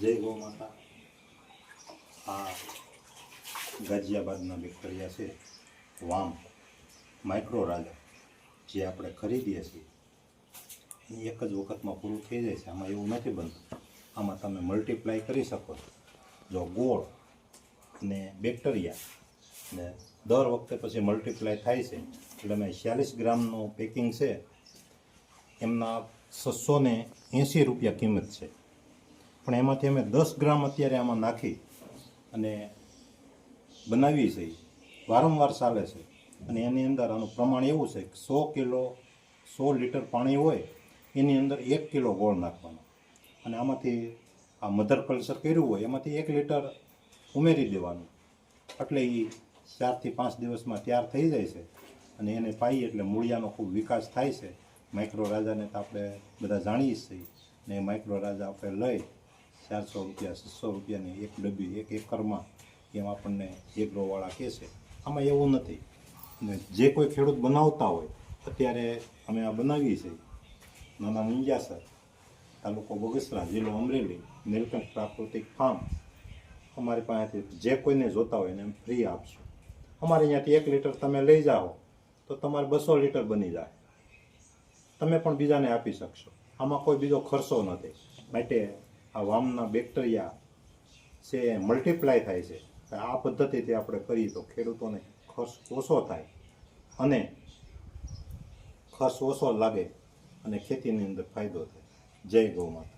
જય ગૌ માતા. આ ગાઝિયાબાદના બેક્ટેરિયા છે, વામ માઇક્રો રાજા, જે આપણે ખરીદીએ છીએ. એ એક જ વખતમાં પૂરું થઈ જાય છે, આમાં એવું નથી બનતું. આમાં તમે મલ્ટીપ્લાય કરી શકો જો ગોળ ને બેક્ટેરિયા ને દર વખતે પછી મલ્ટીપ્લાય થાય છે, એટલે અમે છ્યાલીસ ગ્રામનું પેકિંગ છે, એમના છસો ને એંસી રૂપિયા કિંમત છે. પણ એમાંથી અમે દસ ગ્રામ અત્યારે આમાં નાખી અને બનાવીએ છીએ. વારંવાર ચાલે છે. અને એની અંદર આનું પ્રમાણ એવું છે કે સો કિલો, સો લીટર પાણી હોય, એની અંદર એક કિલો ગોળ નાખવાનો. અને આમાંથી આ મધર કલ્ચર કર્યું હોય, એમાંથી એક લીટર ઉમેરી દેવાનું. એટલે એ ચારથી પાંચ દિવસમાં તૈયાર થઈ જાય છે. અને એને પાઈ એટલે મૂળિયાનો ખૂબ વિકાસ થાય છે. માઇક્રો રાજાને તો આપણે બધા જાણીએ છીએ. ને એ માઇક્રો રાજા આપણે લઈ ચારસો રૂપિયા, છસો રૂપિયાની એક ડબ્બી, એક એકરમાં એમ આપણને એગ્રોવાળા કહે છે. આમાં એવું નથી. જે કોઈ ખેડૂત બનાવતા હોય, અત્યારે અમે આ બનાવીએ છીએ. નાના મુંજાસર તાલુકો બગસરા, જિલ્લો અમરેલી નીલકંઠ પ્રાકૃતિક ફાર્મ. અમારી પાસેથી જે કોઈને જોતા હોય એને એમ ફ્રી આપશું. અમારે અહીંયાથી એક લીટર તમે લઈ જાઓ, તો તમારે બસો લીટર બની જાય. તમે પણ બીજાને આપી શકશો. આમાં કોઈ બીજો ખર્ચો નથી. માટે આ વામના બેક્ટેરિયા છે મલ્ટીપ્લાય થાય છે. આ પદ્ધતિથી આપણે કરીએ તો ખેડૂતોને ખર્ચ ઓછો થાય અને ખર્ચ ઓછો લાગે અને ખેતીની અંદર ફાયદો થાય. જય ગૌ માતા.